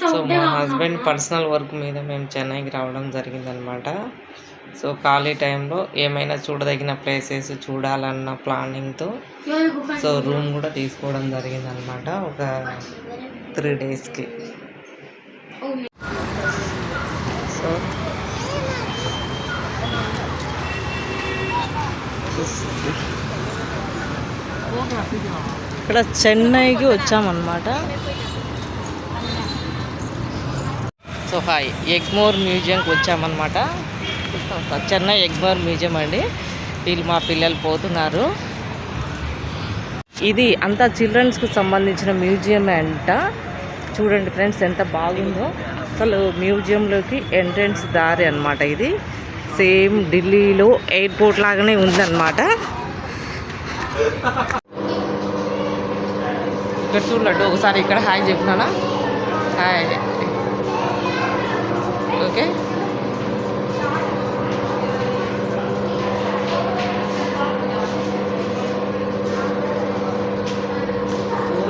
So మా husband personal work మీద మేము చెన్నైకి రావడం జరిగిందనమాట. సో ఖాళీ టైంలో ఏమైనా చూడదగిన ప్లేసెస్ చూడాలన్న ప్లానింగ్తో సో రూమ్ కూడా తీసుకోవడం జరిగిందనమాట ఒక త్రీ డేస్కి. సో ఇక్కడ చెన్నైకి వచ్చామన్నమాట సో హాయ్ ఎగ్మోర్ మ్యూజియంకి వచ్చామన్నమాట. చెన్నై ఎగ్మోర్ మ్యూజియం అండి. వీళ్ళు మా పిల్లలు పోతున్నారు. ఇది అంతా చిల్డ్రన్స్కి సంబంధించిన మ్యూజియం అంట. చూడండి ఫ్రెండ్స్ ఎంత బాగుందో. అసలు మ్యూజియంలోకి ఎంట్రన్స్ దారి అన్నమాట ఇది. సేమ్ ఢిల్లీలో ఎయిర్పోర్ట్ లాగానే ఉందన్నమాట. ఇక్కడ చూడండి ఒకసారి ఇక్కడ హాయ్ చెప్తున్నానా? హాయ్. ఓకే.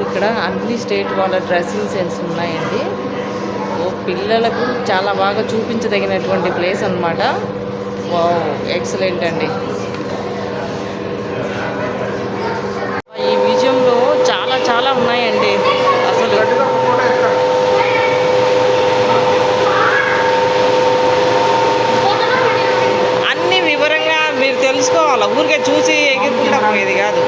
ఇక్కడ అన్ని స్టేట్ వాళ్ళ డ్రెస్సింగ్ సెన్స్ ఉన్నాయండి. ఓ పిల్లలకు చాలా బాగా చూపించదగినటువంటి ప్లేస్ అన్నమాట. వావ్ ఎక్సలెంట్ అండి ఈ మ్యూజియంలో చాలా చాలా ఉన్నాయండి అసలు అన్ని వివరంగా మీరు తెలుసుకోవాలి ఊరికే చూసి ఎగురుకుంటా పోయేది కాదు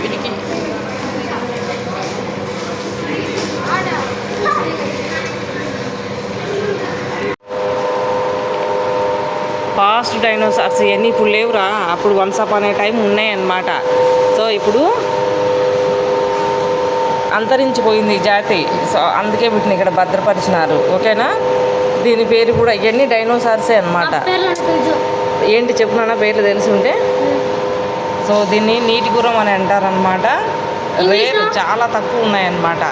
వీటికి ఫాస్ట్ డైనోసార్స్ ఇవన్నీ ఇప్పుడు లేవురా. అప్పుడు వన్స్ అప్ అనే టైం ఉన్నాయన్నమాట. సో ఇప్పుడు అంతరించిపోయింది జాతి. సో అందుకే వీటిని ఇక్కడ భద్రపరిచినారు. ఓకేనా? దీని పేరు కూడా ఇవన్నీ డైనోసార్సే అన్నమాట. ఏంటి చెప్పునా పేర్లు తెలిసి ఉంటే. సో దీన్ని నీటి గురం అని అంటారనమాట రేటు చాలా తక్కువ ఉన్నాయన్నమాట.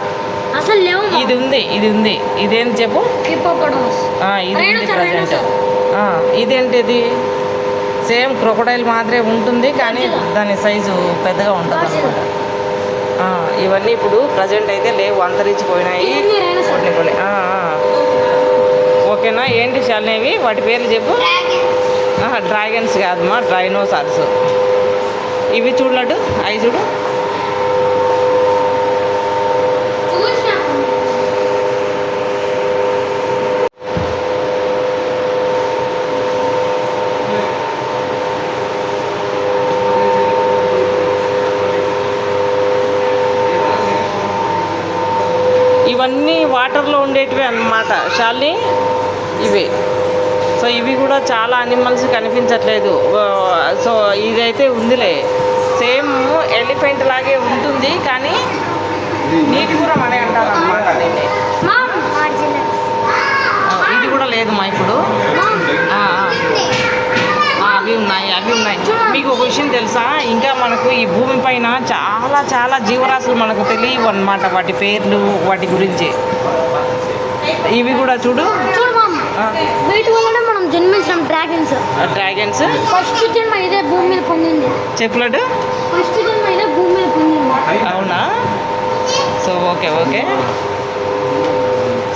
ఇది ఉంది ఇది ఉంది. ఇదేంటి చెప్పు? ఇది ఉంది ప్రజెంట్. ఇదేంటిది? సేమ్ క్రొకడైల్ మాదిరే ఉంటుంది కానీ దాని సైజు పెద్దగా ఉంటుంది అనమాట ఇవన్నీ ఇప్పుడు ప్రజెంట్ అయితే లేవు అంతరించిపోయినాయి. కొన్ని కొన్ని. ఓకేనా? ఏంటి చాలనేవి వాటి పేర్లు చెప్పు. డ్రాగన్స్. కాదమ్మా డ్రైనోసార్స్. ఇవి చూడలడు అవి చూడు ఇవన్నీ వాటర్లో ఉండేటివి అన్నమాట షాల్ని? ఇవి. సో ఇవి కూడా చాలా అనిమల్స్ కనిపించట్లేదు. సో ఇదైతే ఉందిలే. సేమ్ ఎలిఫెంట్ లాగే ఉంటుంది కానీ నీటి గురం అని అంటారు ఆ, ఇది కూడా లేదు మా ఇప్పుడు. ఉన్నాయి మీకు ఒక విషయం తెలుసా? ఇంకా మనకు ఈ భూమి పైన చాలా చాలా జీవరాశులు మనకు తెలియవు అన్నమాట. వాటి పేర్లు వాటి గురించి. ఇవి కూడా చూడు. వీటి మనం జన్మించాం డ్రాగన్స్. డ్రాగన్స్? ఫస్ట్ జన్మ ఇదే భూమి మీద పొందింది చెప్పులడు ఫస్ట్ జన్మ ఇదే భూమి మీద పొందింది అవునా? So okay okay.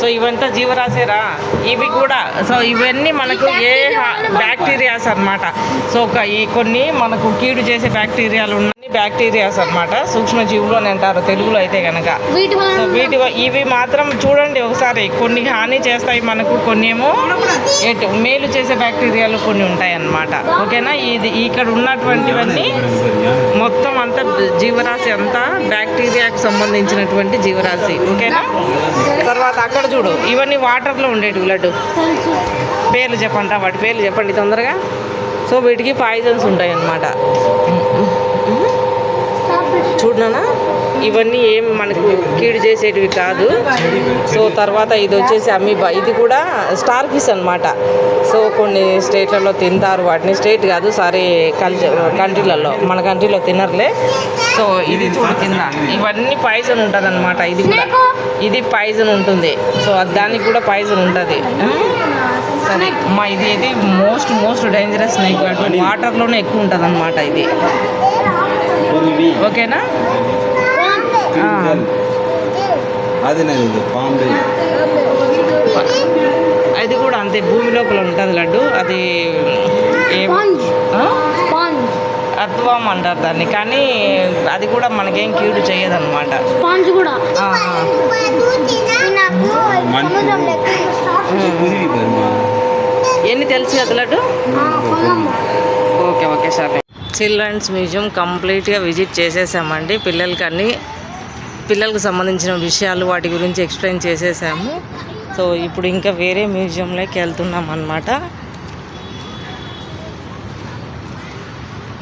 సో ఇవంతా జీవరాశిరా? ఇవి కూడా. సో ఇవన్నీ మనకు ఏ బ్యాక్టీరియాస్ అన్నమాట. సో ఈ కొన్ని మనకు కీడు చేసే బ్యాక్టీరియాలు ఉన్నాయి బ్యాక్టీరియాస్ అన్నమాట. సూక్ష్మజీవులు అని అంటారు. తెలుగులో అయితే కనుక సో వీటి ఇవి మాత్రం చూడండి ఒకసారి. కొన్ని హాని చేస్తాయి మనకు కొన్ని ఏమో ఎటు మేలు చేసే బ్యాక్టీరియాలు కొన్ని ఉంటాయి అన్నమాట ఓకేనా? ఇది ఇక్కడ ఉన్నటువంటివన్నీ మొత్తం అంతా జీవరాశి అంతా బ్యాక్టీరియాకు సంబంధించినటువంటి జీవరాశి. ఓకేనా? తర్వాత అక్కడ చూడు. ఇవన్నీ వాటర్లో ఉండేటివి లడ్డు. పేర్లు చెప్పంట వాటి పేర్లు చెప్పండి తొందరగా. సో వీటికి పాయిజన్స్ ఉంటాయి అన్నమాట చూడనా? ఇవన్నీ ఏం మనకు కీడు చేసేటివి కాదు. సో తర్వాత ఇది వచ్చేసి అమీబా. ఇది కూడా స్టార్ ఫిష్ అనమాట సో కొన్ని స్టేట్లలో తింటారు. వాటిని స్టేట్ కాదు సారీ కల్చర్ కంట్రీలలో. మన కంట్రీలో తినరులే. సో ఇది చూడు కింద ఇవన్నీ పాయిజన్ ఉంటుంది అనమాట ఇది కూడా. ఇది పాయిజన్ ఉంటుంది. సో దానికి కూడా పాయిజన్ ఉంటుంది. సరే. మా ఇది ఇది మోస్ట్ మోస్ట్ డేంజరస్ స్నేక్. వాటర్లోనే ఎక్కువ ఉంటుంది అనమాట ఇది. ఓకేనా. అది అది కూడా అంతే భూమి లోపల ఉంటుంది లడ్డు అది అద్వాం అంటారు దాన్ని కానీ అది కూడా మనకేం కీడు చేయదన్నమాట. స్పాంజ్ కూడా. ఎన్ని తెలుసు లడ్డు? ఓకే ఓకే సరే. చిల్డ్రన్స్ మ్యూజియం కంప్లీట్గా విజిట్ చేసేసామండి. పిల్లలకి అన్ని పిల్లలకు సంబంధించిన విషయాలు వాటి గురించి ఎక్స్ప్లెయిన్ చేసేసాము. సో ఇప్పుడు ఇంకా వేరే మ్యూజియంలోకి వెళ్తున్నాం అనమాట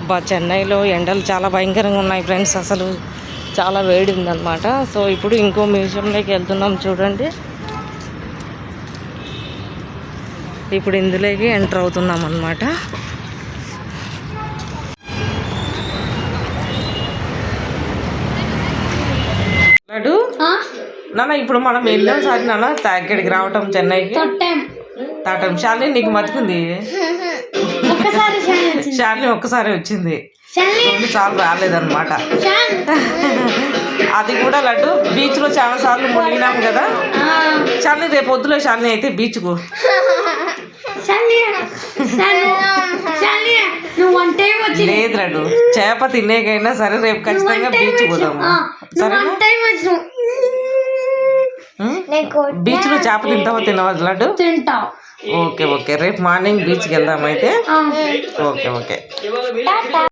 బా చెన్నైలో ఎండలు చాలా భయంకరంగా ఉన్నాయి ఫ్రెండ్స్. అసలు చాలా వేడి ఉందన్నమాట సో ఇప్పుడు ఇంకో మ్యూజియంలోకి వెళ్తున్నాం చూడండి. ఇప్పుడు ఇందులోకి ఎంటర్ అవుతున్నాం అనమాట లడ్డు ఆ? నాన్న ఇప్పుడు మనం వెళ్ళాం సార్ నాన్న తా- ఇక్కడికి రావటం చెన్నైకి. తొట్టెం. తాటం. షాలిని నీకు మతికుంది? ఒక్కసారి ఒక్కసారి వచ్చింది. రెండు సార్లు రాలేదన్నమాట. అది కూడా లడ్డు. బీచ్లో చాలా సార్లు మునిగినాం కదా. ఆ, షాలిని రేపు పొద్దులో షాలిని అయితే టైం వచ్చింది లేదు లడ్డు. చేప తినేకైనా సరే రేపు ఖచ్చితంగా బీచ్ పోదాము. నువ్వు బీచ్లో చేప తింటావా తినవా లడ్డు? తింటావు ఓకే ఓకే. రేపు మార్నింగ్ బీచ్కి వెళ్దాం అయితే. Okay okay.